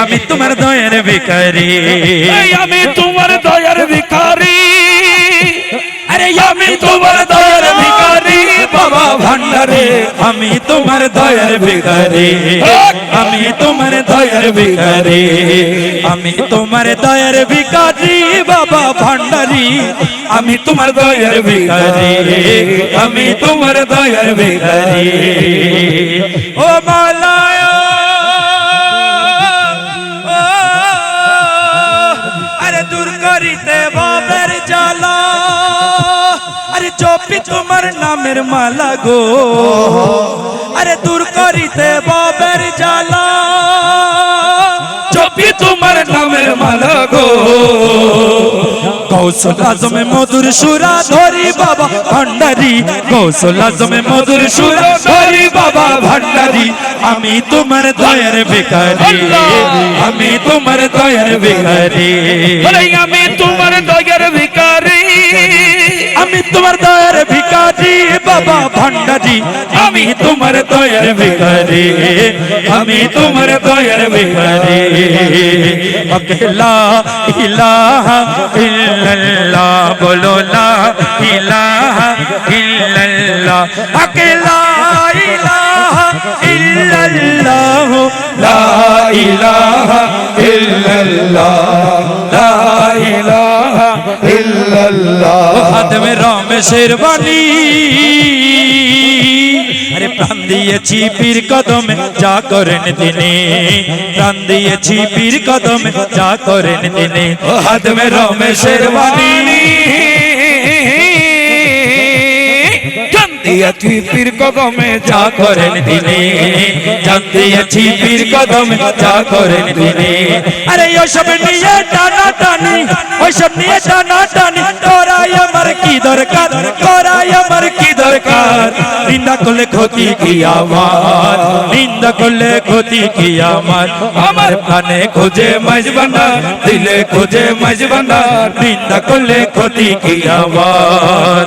আমি তোমার দয়ার ভিখারি। আমি তোমার দয়ার ভিখারি। আরে আমি তোমার দয়ার ভিখারি। বাবা ভান্ডারে আমি তোমার দয়ার ভিখারি। আমি তোমার দয়ার ভিখারি। আমি তোমার দয়ার ভিখারি বাবা ভান্ডারি। আমি তোমার দয়ার ভিখারি। আমি তোমার দয়ার ভিখারি। ও মালায় চপি তোমার নামের মালা গো। আরে দূর করিতে বাবের জ্বালা। চপি তোমার নামের মালা গো। কৌশল আজমে মধুর সুরা ধরি বাবা ভান্ডারি। কৌশল আজমে মধুর সুরা ধরি বাবা ভান্ডারি। আমি তোমার দয়ার ভিখারি। আমি তোমার দয়ার ভিখারি। আমি তোমার দয়ার ভিখারি। আমি তোমার দয়ার ভিখারি, বাবা ভান্ডারি। আমি তোমার দয়ার ভিখারি, আমি তোমার দয়ার ভিখারি। অকেলা ইলাহা ইল্লাল্লাহ, বলো লা ইলাহা ইল্লাল্লাহ। অকেলা ইলাহা ইল্লাল্লাহ, লা ইলাহা ইল্লাল্লাহ, লা ইলাহা ইল্লাল্লাহ। বাণী। আরে প্রাণ দিয়েছি পীর কদমে, যা করেন তিনি। প্রাণ দিয়েছি পীর কদমে, যা করেন তিনি। হাতমে রমেশের বাণী। দিয়েছি পীর কদমে, যা করেন তিনি। জান দিয়েছি পীর কদমে, যা করেন তিনি। আরে ওসব নিয়ে টানা টানি ওসব নিয়ে টানা টানি তোরাই আমার কি দরকার? নিন্দা করলে ক্ষতি কি আমার? নিন্দা করলে ক্ষতি কি আমার? আমার প্রাণে খোঁজে মজবানা দিলে খোঁজে মজবানা নিন্দা করলে ক্ষতি কি আমার?